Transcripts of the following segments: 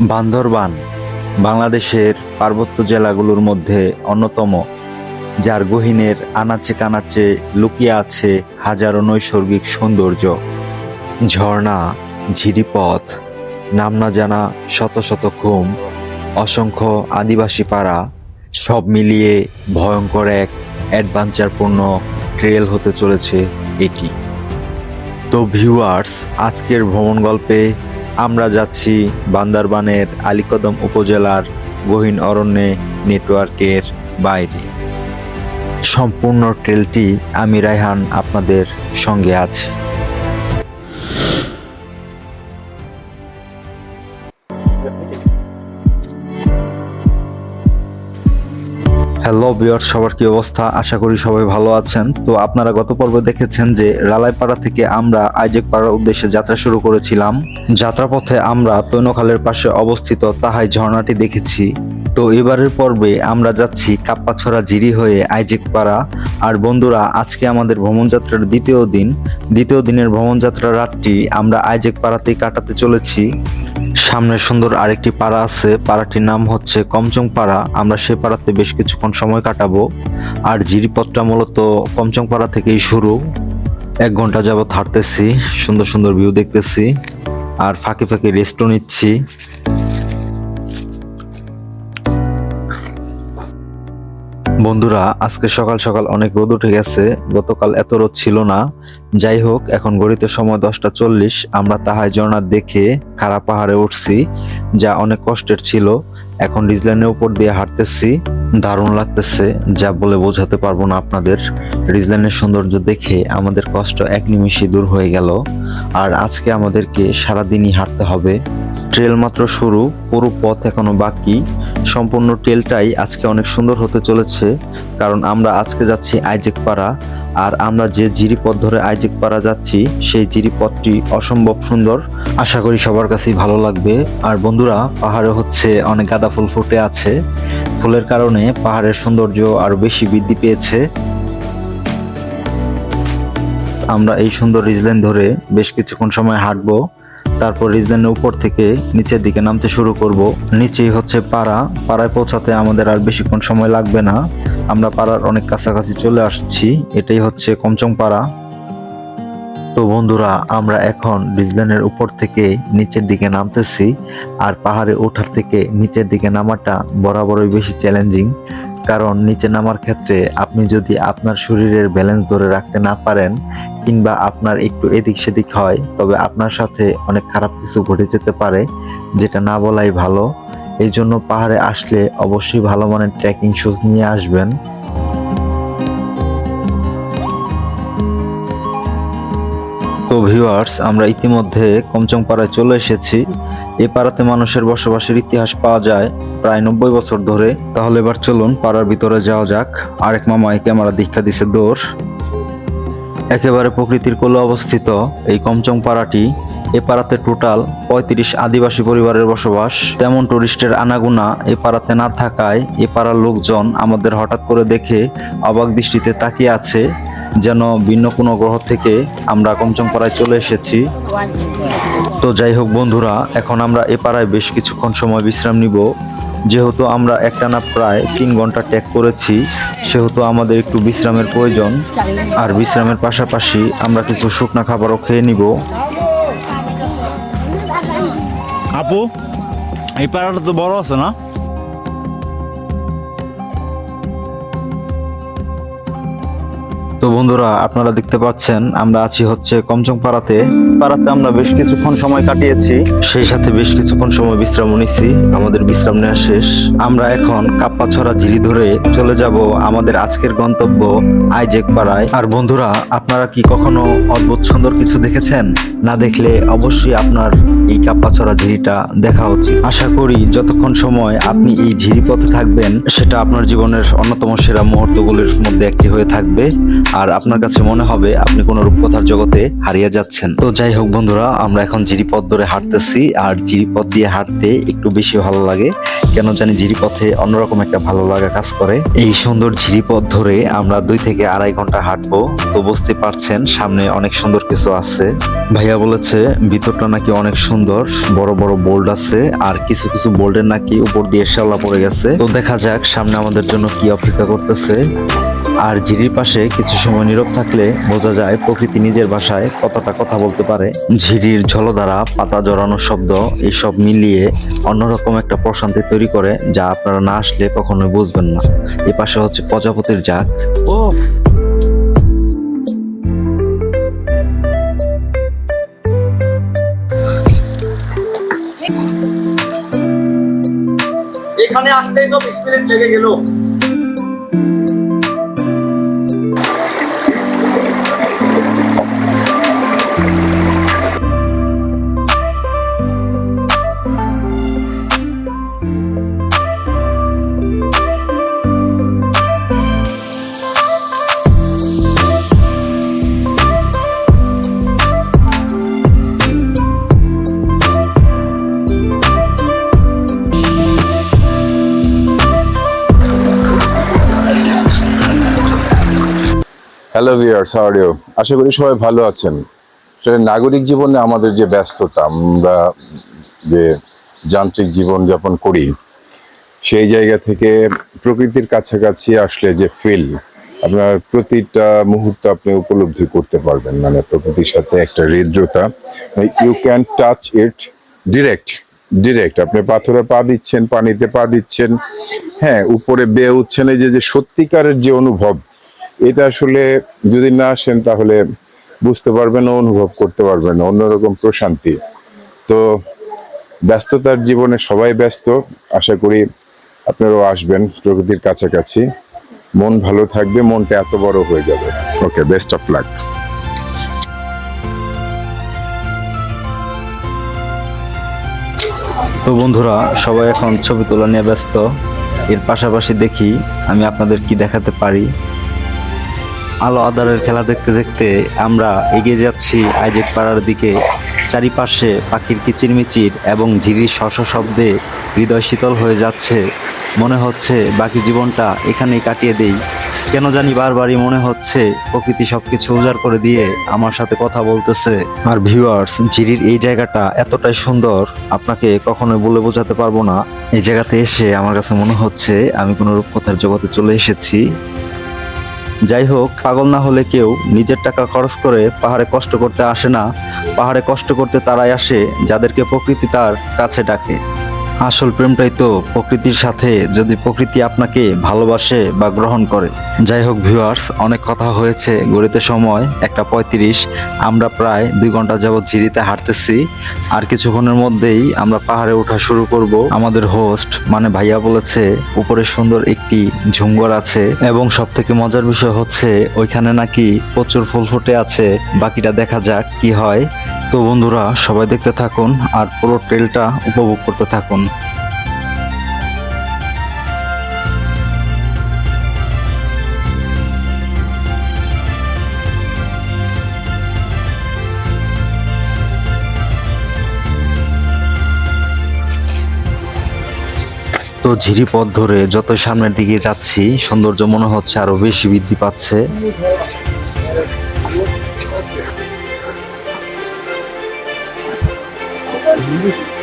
বান্দরবান, বাংলাদেশের পার্বত্য জেলাগুলোর মধ্যে অন্যতম, যার গহীনের আনাচে কানাচে লুকিয়ে আছে হাজারো নৈসর্গিক সৌন্দর্য। ঝর্ণা, ঝিরিপথ নাম না জানা শত শত ঘুম, অসংখ্য আদিবাসী পাড়া, সব মিলিয়ে ভয়ঙ্কর এক অ্যাডভেঞ্চারপূর্ণ ট্রেল হতে চলেছে এটি। তো ভিউয়ার্স, আজকের ভ্রমণ গল্পে আমরা যাচ্ছি বান্দারবানের আলিকদম উপজেলার গহীন অরণ্যে নেটওয়ার্কের বাইরে। সম্পূর্ণ ট্রেলটি আমি রায়হান আপনাদের সঙ্গে আছি। হ্যালো বিয়ার সবার কি অবস্থা? আশা করি সবাই ভালো আছেন। তো আপনারা গত পর্বে দেখেছেন যে রালাইপাড়া থেকে আমরা আইজেক পাড়ার উদ্দেশ্যে যাত্রা শুরু করেছিলাম। যাত্রাপথে আমরা তৈনখালের পাশে অবস্থিত তাহাই ঝর্ণাটি দেখেছি। তো এবারের পর্বে আমরা যাচ্ছি কাপ্পাছড়া জিরি হয়ে আইজেক পাড়া আর বন্ধুরা, আজকে আমাদের ভ্রমণযাত্রার দ্বিতীয় দিন। দ্বিতীয় দিনের ভ্রমণ যাত্রার রাতটি আমরা আইজেক পাড়াতেই কাটাতে চলেছি। সামনে সুন্দর আরেকটি পাড়া আছে। পাড়াটির নাম হচ্ছে কমচং পাড়া আমরা সে পাড়াতে বেশ কিছুক্ষণ সময় কাটাবো। আর জিরিপথটা মূলত কমচং পাড়া থেকেই শুরু। এক ঘণ্টা যাবত হাঁটতেছি, সুন্দর সুন্দর ভিউ দেখতেছি। আর ফাঁকে ফাঁকে রেস্টও নিচ্ছি। বন্ধুরা, আজকে সকাল সকাল অনেক রোদ উঠে গেছে। গতকাল এত রোদ ছিল না। যাই হোক, এখন গড়িতে সময় দশটা চল্লিশ। আমরা তাহাই ঝর্ণা দেখে খারাপ পাহাড়ে উঠছি, যা অনেক কষ্টের ছিল। এখন রিজলাইনের উপর দিয়ে হাঁটতেছি, দারুণ লাগতেছে, যা বলে বোঝাতে পারব না আপনাদের। রিজলাইনের সৌন্দর্য দেখে আমাদের কষ্ট এক নিমিষে দূর হয়ে গেল। আর আজকে আমাদেরকে সারাদিনই হাঁটতে হবে। ট্রেল মাত্র শুরু, পুরো পথ এখনও বাকি। সম্পূর্ণ ট্রেলটাই আজকে অনেক সুন্দর হতে চলেছে, কারণ আমরা আজকে যাচ্ছি আইজেক পাড়া আর আমরা যে জিরিপথ ধরে আইজেক পাড়া যাচ্ছি, সেই জিরিপথটি অসম্ভব সুন্দর। আশা করি সবার কাছেই ভালো লাগবে। আর বন্ধুরা, পাহাড়ে হচ্ছে অনেক গাঁদা ফুল ফুটে আছে। ফুলের কারণে পাহাড়ের সৌন্দর্য আরও বেশি বৃদ্ধি পেয়েছে। আমরা এই সুন্দর রিজলেন ধরে বেশ কিছুক্ষণ সময় হাঁটবো। তারপর রিজলেনের উপর থেকে নিচের দিকে নামতে শুরু করব। নিচেই হচ্ছে পাড়া। পাড়ায় পৌঁছাতে আমাদের আর বেশিক্ষণ সময় লাগবে না। আমরা পাড়ার অনেক কাছাকাছি চলে আসছি। এটাই হচ্ছে কমচং পাড়া তো বন্ধুরা, আমরা এখন রিজলেনের উপর থেকে নিচের দিকে নামতেছি আর পাহাড়ে ওঠার থেকে নিচের দিকে নামাটা বরাবরই বেশি চ্যালেঞ্জিং কারণ নিচে নামার ক্ষেত্রে আপনি যদি আপনার শরীরের ব্যালেন্স ধরে রাখতে না পারেন কিংবা আপনার একটু এদিক সেদিক হয়, তবে আপনার সাথে অনেক খারাপ কিছু ঘটে যেতে পারে, যেটা না বলাই ভালো। এই জন্য পাহাড়ে আসলে অবশ্যই ভালো মানের ট্রেকিং শুজ নিয়ে আসবেন। তো ভিউয়ার্স আমরা ইতিমধ্যে কমচং পাড়ায় চলে এসেছি। এ পাড়াতে মানুষের বসবাসের ইতিহাস পাওয়া যায় প্রায় নব্বই বছর ধরে। তাহলে এবার চলুন পাড়ার ভিতরে যাওয়া যাক। আরেক মামা এই ক্যামেরা দীক্ষা দিছে দৌড়। একেবারে প্রকৃতির কোলে অবস্থিত এই কমচং পাড়াটি এ পাড়াতে টোটাল পঁয়ত্রিশ আদিবাসী পরিবারের বসবাস। তেমন টুরিস্টের আনাগুনা এ পাড়াতে না থাকায় এ পাড়ার লোকজন আমাদের হঠাৎ করে দেখে অবাক দৃষ্টিতে তাকিয়ে আছে, যেন ভিন্ন কোনো গ্রহ থেকে আমরা কমচং পাড়ায় চলে এসেছি। তো যাই হোক বন্ধুরা, এখন আমরা এ পাড়ায় বেশ কিছুক্ষণ সময় বিশ্রাম নিব। যেহেতু আমরা একটানা প্রায় তিন ঘণ্টা ট্যাগ করেছি, সেহেতু আমাদের একটু বিশ্রামের প্রয়োজন। আর বিশ্রামের পাশাপাশি আমরা কিছু শুকনা খাবারও খেয়ে নিব। আপু এই পাড়াটা তো বড় আছে না? তো বন্ধুরা, আপনারা দেখতে পাচ্ছেন, আমরা আছি হচ্ছে কমচং পাড়াতে পাড়াতে আমরা বেশ কিছুক্ষণ সময় কাটিয়েছি। সেই সাথে বেশ কিছুক্ষণ সময় বিশ্রাম নিয়েছি। আমাদের বিশ্রাম নেওয়া শেষ। আমরা এখন কাপ্পাছড়া ঝিরি ধরে চলে যাব আমাদের আজকের গন্তব্য আইজেক পাড়ায় আর বন্ধুরা, আপনারা কি কখনো অদ্ভুত সুন্দর কিছু দেখেছেন? না দেখলে অবশ্যই আপনার এই কাপ্পাছড়া ঝিরিটা দেখা উচিত। আশা করি যতক্ষণ সময় আপনি এই ঝিরি পথে থাকবেন, সেটা আপনার জীবনের অন্যতম সেরা মুহূর্তগুলির মধ্যে একটি হয়ে থাকবে। আর আপনার কাছে মনে হবে আপনি কোনো রূপকথার জগতে হারিয়ে যাচ্ছেন। তো যাই হোক বন্ধুরা, আমরা এখন জিরিপথ ধরে হাঁটতেছি আর জিরিপথ দিয়ে হাঁটতে একটু বেশি ভালো লাগে। কেন জানি ঝিরিপথে অন্যরকম একটা ভালো লাগা কাজ করে। এই সুন্দর ঝিরিপথ ধরে আমরা দুই থেকে আড়াই ঘণ্টা হাঁটবো। তো বুঝতে পারছেন, সামনে অনেক সুন্দর কিছু আছে। ভাইয়া বলেছে, ভিতরটা নাকি অনেক সুন্দর, বড় বড় বোল্ড আছে, আর কিছু কিছু বোল্ডের নাকি উপর দিয়ে শ্যাওলা পড়ে গেছে। তো দেখা যাক সামনে আমাদের জন্য কি অপেক্ষা করতেছে। আর ঝিরির পাশে কিছু সময় নীরব থাকলে বোঝা যায় প্রকৃতি নিজের ভাষায় কতটা কথা বলতে পারে। ঝিরির ঝলধারা, পাতা জড়ানোর শব্দ এইসব মিলিয়ে অন্যরকম একটা প্রশান্তি তৈরি করে যা আপনারা না আসলে কখনোই বুঝবেন না। এ পাশে হচ্ছে প্রজাপতির জাক ও এখানে আসতেই তো বিশ মিনিট লেগে গেল। হ্যালো আর ইউ আশা করি সবাই ভালো আছেন। আসলে নাগরিক জীবনে আমাদের যে ব্যস্ততা, আমরা যে যান্ত্রিক জীবন যাপন করি, সেই জায়গা থেকে প্রকৃতির কাছাকাছি আসলে যে ফিল আপনার প্রতিটা মুহূর্ত আপনি উপলব্ধি করতে পারবেন। মানে প্রকৃতির সাথে একটা হৃদ্রতা you can touch it direct direct আপনি পাথরে পা দিচ্ছেন, পানিতে পা দিচ্ছেন হ্যাঁ উপরে বেয়ে উঠছেন, এই যে সত্যিকারের যে অনুভব এটা আসলে যদি না আসেন তাহলে বুঝতে পারবেন, অনুভব করতে পারবেন, অন্যরকম প্রশান্তি। তো ব্যস্ততার জীবনে সবাই ব্যস্ত, আশা করি আপনারাও আসবেন প্রকৃতির কাছাকাছি। মন ভালো থাকবে, মনটা এত বড় হয়ে যাবে। ওকে বেস্ট অফ লাক তো বন্ধুরা, সবাই এখন ছবি তোলা নিয়ে ব্যস্ত। এর পাশাপাশি দেখি আমি আপনাদের কি দেখাতে পারি। আলো আদারের খেলা দেখতে দেখতে আমরা এগিয়ে যাচ্ছি আইজেক পাড়ার দিকে। চারিপাশে পাখির কিচিরমিচির এবং ঝিরির শশ শব্দে হৃদয় শীতল হয়ে যাচ্ছে। মনে হচ্ছে বাকি জীবনটা এখানেই কাটিয়ে দেই। কেন জানি বারবারই মনে হচ্ছে প্রকৃতি সবকিছু উজাড় করে দিয়ে আমার সাথে কথা বলতেছে। আর ভিউয়ার্স ঝিরির এই জায়গাটা এতটাই সুন্দর, আপনাকে কখনোই বলে বোঝাতে পারব না। এই জায়গাতে এসে আমার কাছে মনে হচ্ছে আমি কোনো রূপকথার জগতে চলে এসেছি। যাই হোক, পাগল না হলে কেউ নিজের টাকা খরচ করে পাহাড়ে কষ্ট করতে আসে না। পাহাড়ে কষ্ট করতে তারাই আসে যাদেরকে প্রকৃতি তার কাছে ডাকে। আসল প্রেমটাই তো প্রকৃতির সাথে যদি প্রকৃতি আপনাকে ভালোবাসে বা গ্রহণ করে। যাই হোক ভিউয়ার্স, অনেক কথা হয়েছে, গড়িতে সময়, একটা পঁয়ত্রিশ, আমরা প্রায় দুই ঘণ্টা যাবৎ ঝিরিতে হাঁটতেছি, আর কিছুক্ষণের মধ্যেই আমরা পাহাড়ে ওঠা শুরু করব। আমাদের হোস্ট মানে ভাইয়া বলেছে, উপরে সুন্দর একটি ঝুঙ্গর আছে, এবং সব থেকে মজার বিষয় হচ্ছে, ওইখানে নাকি প্রচুর ফুল ফুটে আছে, বাকিটা দেখা যাক কি হয়। তো বন্ধুরা, সবাই দেখতে থাকুন আর পুরো ট্রেলটা উপভোগ করতে থাকুন। তো ঝিরি পথ ধরে যত সামনের দিকে যাচ্ছি, সৌন্দর্য মনে হচ্ছে আরও বেশি বৃদ্ধি পাচ্ছে। I.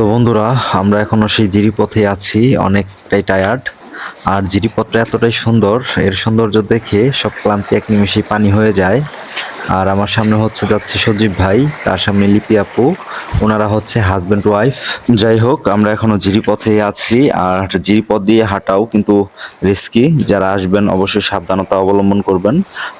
তো বন্ধুরা, আমরা এখনও সেই জিরিপথে আছি, অনেকটাই টায়ার্ড আর জিরিপথটা এতটাই সুন্দর, এর সৌন্দর্য দেখে সব ক্লান্তি এক নিমেষেই পানি হয়ে যায়। আর আমার সামনে হচ্ছে যাচ্ছে সজীব ভাই, তার সামনে লিপি আপু। ওনারা হচ্ছে হাজবেন্ড ওয়াইফ যাই হোক আমরা এখনও জিরিপথে আছি আর জিরিপথ দিয়ে হাঁটাও কিন্তু রিস্কি যারা আসবেন, অবশ্যই সাবধানতা অবলম্বন করবেন।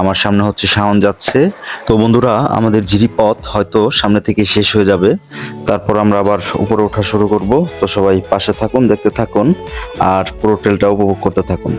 আমার সামনে হচ্ছে শাওন যাচ্ছে। তো বন্ধুরা, আমাদের জিরিপথ হয়তো সামনে থেকে শেষ হয়ে যাবে। তারপর আমরা আবার উপরে ওঠা শুরু করব। তো সবাই পাশে থাকুন, দেখতে থাকুন, আর পুরো ট্রেলটা উপভোগ করতে থাকুন।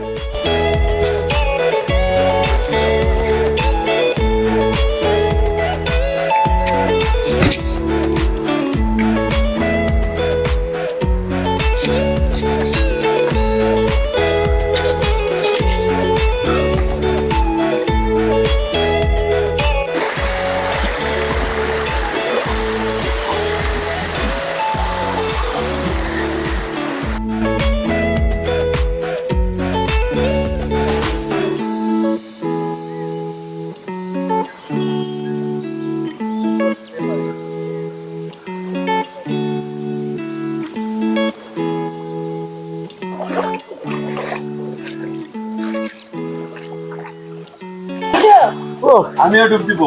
আমিও ডুব দিব।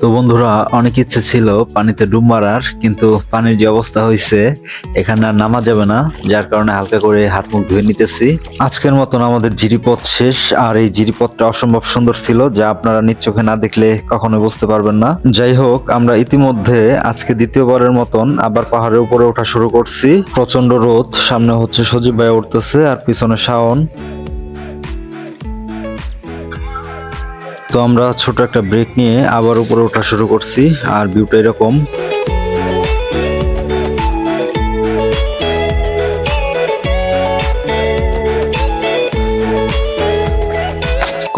তো বন্ধুরা, অনেক ইচ্ছে ছিল পানিতে ডুব মারার, কিন্তু পানির যে অবস্থা হয়েছে, এখানে আর নামা যাবে না, যার কারণে হালকা করে হাত মুখ ধুয়ে নিতেছি। আজকের মতন আমাদের জিরিপথ শেষ, আর এই জিরিপথটা অসম্ভব সুন্দর ছিল, যা আপনারা নিজ চোখে না দেখলে কখনো বুঝতে পারবেন না। যাই হোক, আমরা ইতিমধ্যে আজকে দ্বিতীয়বারের মতন আবার পাহাড়ের উপরে ওঠা শুরু করছি। প্রচণ্ড রোদ, সামনে হচ্ছে সজীব ভাই উঠতেছে, আর পিছনে শাওন। তো আমরা ছোট একটা ব্রেক নিয়ে আবার উপরে ওঠা শুরু করছি, আর ভিউটা এরকম।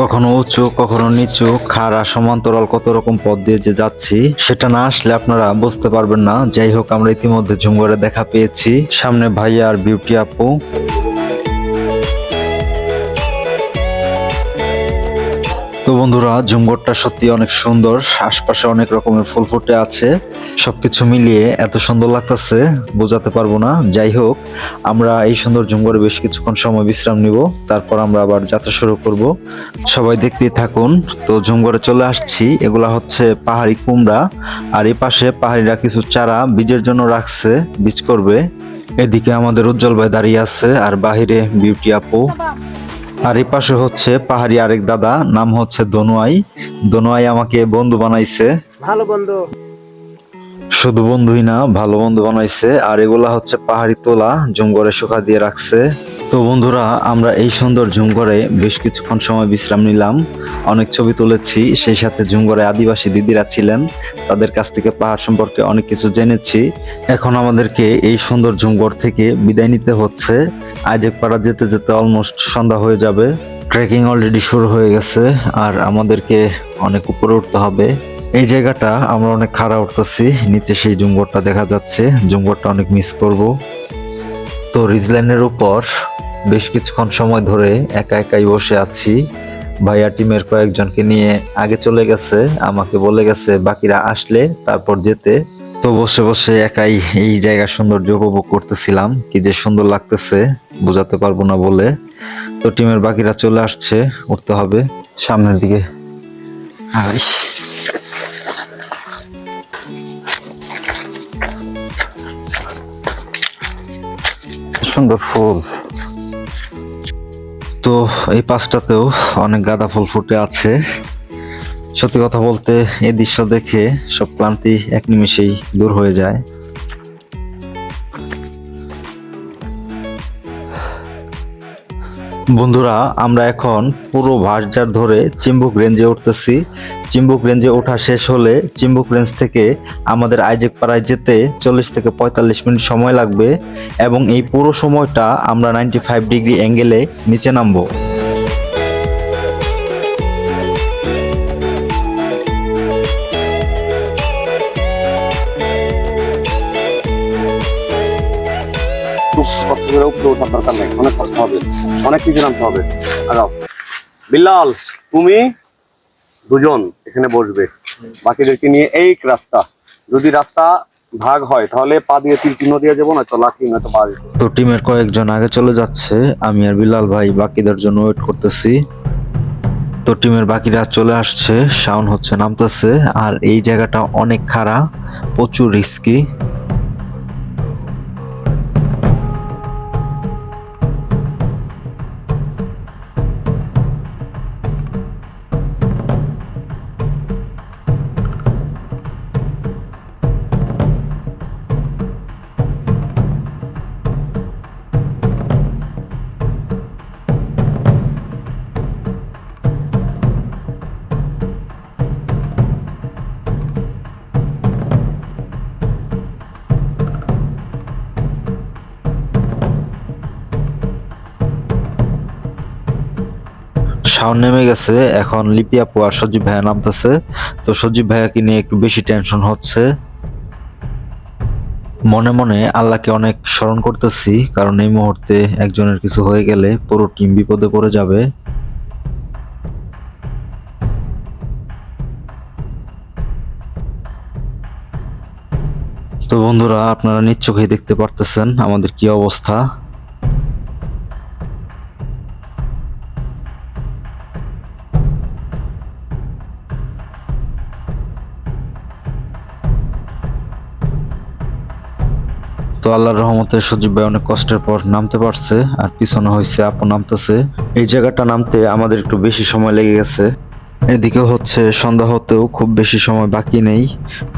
কখনো উঁচু, কখনো নিচু, খাড়া, সমান্তরাল কত রকম পথ দিয়ে যে যাচ্ছি, সেটা না আসলে আপনারা বুঝতে পারবেন না। যাই হোক, আমরা ইতিমধ্যে ঝুমঘরে দেখা পেয়েছি। সামনে ভাইয়া আর বিউটি আপু। বন্ধুরা জুমগড়টা সত্যি অনেক সুন্দর। আশপাশে অনেক রকমের ফুল ফুটে আছে। সবকিছু মিলিয়ে এত সুন্দর লাগতেছে, বোঝাতে পারব না। যাই হোক, আমরা এই সুন্দর জুমগড়ে বেশ কিছুক্ষণ সময় বিশ্রাম নিব। তারপর আমরা আবার যাত্রা শুরু করব। সবাই দেখতেই থাকুন। তো জুমগড়ে চলে আসছি। এগুলা হচ্ছে পাহাড়ি কুমড়া। আর এই পাশে পাহাড়িরা কিছু চারা বীজের জন্য রাখছে, বীজ করবে। এদিকে আমাদের উজ্জ্বল ভাই দাঁড়িয়ে আছে। আর বাহিরে বিউটি আপু। আর এই পাশে হচ্ছে পাহাড়ি আরেক দাদা নাম হচ্ছে দনুয়াই। দনুয়াই আমাকে বন্ধু বানাইছে। ভালো বন্ধু। শুধু বন্ধুই না ভালো বন্ধু বানাইছে। আর এগুলা হচ্ছে পাহাড়ি তোলা জুম করে শুকা দিয়ে রাখছে। তো বন্ধুরা, আমরা এই সুন্দর ঝুমঘরে বেশ কিছুক্ষণ সময় বিশ্রাম নিলাম। অনেক ছবি তুলেছি, সেই সাথে ঝুমঘরে আদিবাসী দিদিরা ছিলেন। তাদের কাছ থেকে পাহাড় সম্পর্কে অনেক কিছু জেনেছি। এখন আমাদেরকে এই সুন্দর ঝুমঘর থেকে বিদায় নিতে হচ্ছে। আজেক পাড়া যেতে যেতে অলমোস্ট সন্ধ্যা হয়ে যাবে। ট্রেকিং অলরেডি শুরু হয়ে গেছে, আর আমাদেরকে অনেক উপরে উঠতে হবে। এই জায়গাটা আমরা অনেক খাড়া উঠতেছি, নিচে সেই জুমঘরটা দেখা যাচ্ছে। জুমঘরটা অনেক মিস করব। তো রিজল্যান্ডের উপর বেশ কিছুক্ষণ সময় ধরে একা একাই বসে আছি। ভাইয়া টিমের কয়েকজনকে নিয়ে আগে চলে গেছে, আমাকে বলে গেছে বাকিরা আসলে তারপর যেতে। তো বসে বসে একাই এই জায়গার সৌন্দর্য উপভোগ করতেছিলাম, কি যে সুন্দর লাগতেছে, বোঝাতে পারব না বলে। তো টিমের বাকিরা চলে আসছে, উঠতে হবে। সামনের দিকে। সুন্দর ফুল। তো এই পাশটাতেও অনেক গাঁদা ফুল ফুটে আছে। সত্যি কথা বলতে, এই দৃশ্য দেখে সব ক্লান্তি এক নিমিষেই দূর হয়ে যায়। বন্ধুরা, আমরা এখন পুরো ভার্জার ধরে চিম্বুক রেঞ্জে উঠতেছি। চিম্বুক রেঞ্জে ওঠা শেষ হলে চিম্বুক রেঞ্জ থেকে আমাদের আইজেক পাড়ায় যেতে চল্লিশ থেকে পঁয়তাল্লিশ মিনিট সময় লাগবে এবং এই পুরো সময়টা আমরা নাইনটি ফাইভ ডিগ্রি অ্যাঙ্গেলে নিচে নামবো। কষ্ট করে উপরে ওঠার দরকার নেই। অনেক কষ্ট হবে। অনেক কিছু নামতে হবে। আগাও। বিল্লাল, তুমি দুজন এখানে বসবে। বাকিদেরকে নিয়ে এই রাস্তা। যদি রাস্তা ভাগ হয়, তাহলে পা দিয়ে তীর চিহ্ন দিয়ে যাব না তো লাঠি, নয়তো পা দিয়ে। তো টিমের কয়েকজন আগে চলে যাচ্ছে। আমি আর বিলাল ভাই বাকিদের জন্য ওয়েট করতেছি। তো টিমের বাকিরা চলে আসছে। শাওন হচ্ছে নামতেছে। আর এই জায়গাটা অনেক খারাপ প্রচুর রিস্কি শাওন নেমে গেছে। এখন লিপি আপু আর সজীব ভাইয়া নামতেছে। তো সজীব ভাইয়াকে নিয়ে একটু বেশি টেনশন হচ্ছে? মনে মনে আল্লাহকে অনেক স্মরণ করতেছি, কারণ এই মুহূর্তে একজনের কিছু হয়ে গেলে পুরো টিম বিপদে পড়ে যাবে। তো বন্ধুরা, আপনারা চোখেই দেখতে পারতেছেন আমাদের কি অবস্থা। তো আল্লাহর রহমতে সজীব ভাই অনেক কষ্টের পর নামতে পারছে, আর পিছনে হয়েছে আপু নামতেছে। এই জায়গাটা নামতে আমাদের একটু বেশি সময় লেগে গেছে। এদিকে হচ্ছে সন্ধ্যা হতেও খুব বেশি সময় বাকি নেই,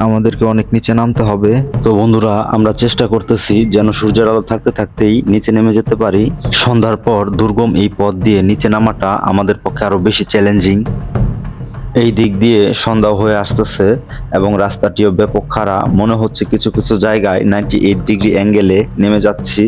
আমাদেরকে অনেক নিচে নামতে হবে। তো বন্ধুরা, আমরা চেষ্টা করতেছি যেন সূর্যের আলো থাকতে থাকতেই নিচে নেমে যেতে পারি। সন্ধ্যার পর দুর্গম এই পথ দিয়ে নিচে নামাটা আমাদের পক্ষে আরও বেশি চ্যালেঞ্জিং এই দিক দিয়ে সন্ধ্যা হয়ে আসতেছে এবং রাস্তাটিও ব্যাপক খাড়া। মনে হচ্ছে কিছু কিছু জায়গায় নাইনটি এইট ডিগ্রি অ্যাঙ্গেলে নেমে যাচ্ছি।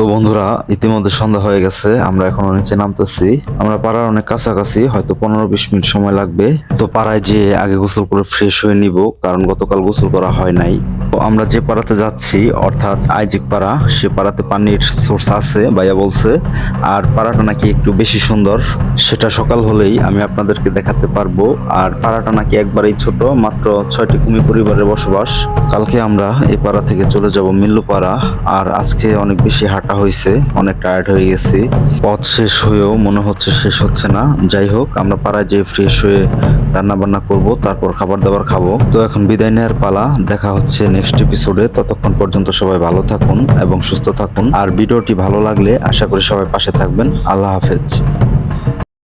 তো বন্ধুরা, ইতিমধ্যে সন্ধ্যা হয়ে গেছে, আমরা এখন নিচে নামতেছি। আমরা পাড়ার অনেক কাছাকাছি, হয়তো পনেরো বিশ মিনিট সময় লাগবে। তো পাড়ায় যে আগে গোসল করে ফ্রেশ হয়ে নিব, কারণ গতকাল গোসল করা হয় নাই। তো আমরা যে পাড়াতে যাচ্ছি, অর্থাৎ আইজিক পাড়া, সে পাড়াতে পানির সোর্স আছে, ভাইয়া বলছে। আর পাড়াটা নাকি একটু বেশি সুন্দর, সেটা সকাল হলেই আমি আপনাদেরকে দেখাতে পারব। আর পাড়াটা নাকি একবারেই ছোট, মাত্র ছয়টি কুমি পরিবারের বসবাস। কালকে আমরা এই পাড়া থেকে চলে যাব মিল্লু পাড়া, আর আজকে অনেক বেশি হাঁটা হয়েছে অনেক টায়ার্ড হয়ে গেছি। পথ শেষ হয়েও মনে হচ্ছে শেষ হচ্ছে না। যাই হোক, আমরা পাড়ায় যেয়ে ফ্রেশ হয়ে রান্না বান্না করব, তারপর খাবার দাবার খাব। তো এখন বিদায় নেওয়ার পালা, দেখা হচ্ছে নেক্সট এপিসোডে ততক্ষণ পর্যন্ত সবাই ভালো থাকুন এবং সুস্থ থাকুন। আর ভিডিওটি ভালো লাগলে আশা করি সবাই পাশে থাকবেন। আল্লাহ হাফেজ।